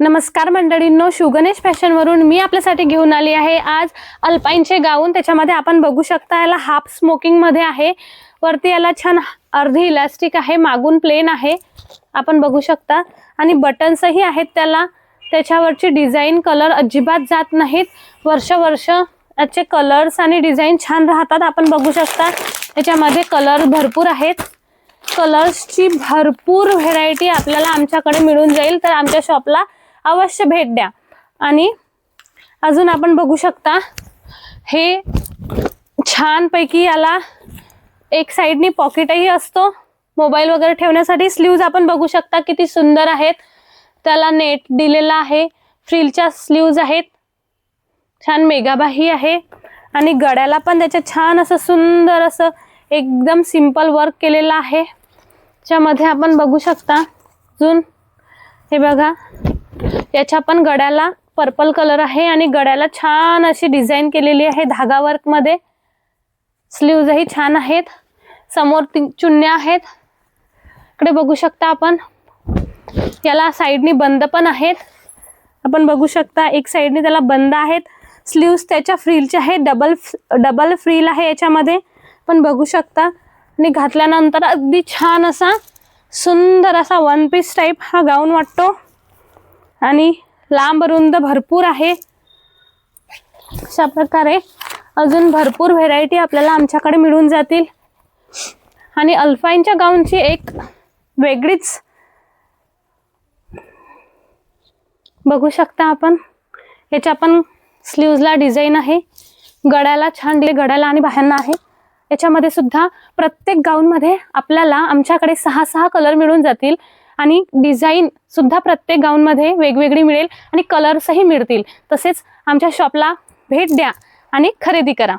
नमस्कार मंडळींनो शुगनेश फॅशनवरून मी आपल्यासाठी घेऊन आली आहे. आज अल्पाईनचे गाऊन त्याच्यामध्ये आपण बघू शकता याला हाफ स्मोकिंगमध्ये आहे. वरती याला छान अर्धी इलास्टिक आहे मागून प्लेन आहे. आपण बघू शकता. आणि बटन्सही आहेत त्याला. त्याच्यावरची डिझाईन कलर अजिबात जात नाहीत. वर्ष वर्ष याचे कलर्स आणि डिझाईन छान राहतात. आपण बघू शकता याच्यामध्ये कलर भरपूर आहेत. कलर्सची भरपूर व्हेरायटी आपल्याला आमच्याकडे मिळून जाईल. तर आमच्या शॉपला अवश्य भेट द्या. आणि अजून आपण बघू शकता हे छानपैकी याला एक साईडनी पॉकेटही असतो. मोबाईल वगैरे ठेवण्यासाठी स्लीव्ज आपण बघू शकता किती सुंदर आहेत. त्याला नेट दिलेला आहे. फ्रिलच्या स्लीव्ज आहेत. छान मेगाबाही आहे. आणि गड्याला पण त्याच्या छान असं सुंदर असं एकदम सिंपल वर्क केलेलं आहे. त्याच्यामध्ये आपण बघू शकता. अजून हे बघा. याच्या पण गड्याला पर्पल कलर आहे आणि गड्याला छान अशी डिझाईन केलेली आहे धागा वर्कमध्ये स्लीवजही छान आहेत. समोर चुन्या आहेत. इकडे बघू शकता आपण. याला साईडनी बंद पण आहेत. आपण बघू शकता एक साईडनी त्याला बंद आहेत. स्लीव्स त्याच्या फ्रीलचे आहेत. डबल डबल फ्रील आहे याच्यामध्ये. पण बघू शकता. आणि घातल्यानंतर अगदी छान असा सुंदर असा वन पीस टाईप हा गाऊन वाटतो. आणि लांब रुंद भरपूर आहे. अशा प्रकारे अजून भरपूर व्हेरायटी आपल्याला आमच्याकडे मिळून जातील. आणि अल्फाईनच्या गाऊनची एक वेगळीच बघू शकता आपण. याच्या पण स्लीव्जला डिझाईन आहे. गळ्याला छान डि गळ्याला आणि बाह्यांना आहे. याच्यामध्ये सुद्धा प्रत्येक गाऊनमध्ये आपल्याला आमच्याकडे सहा सहा कलर मिळून जातील. आणि डिझाईन सुद्धा प्रत्येक गाऊनमध्ये वेगवेगळी मिळेल आणि कलर्सही मिळतील. तसेच आमच्या शॉपला भेट द्या आणि खरेदी करा.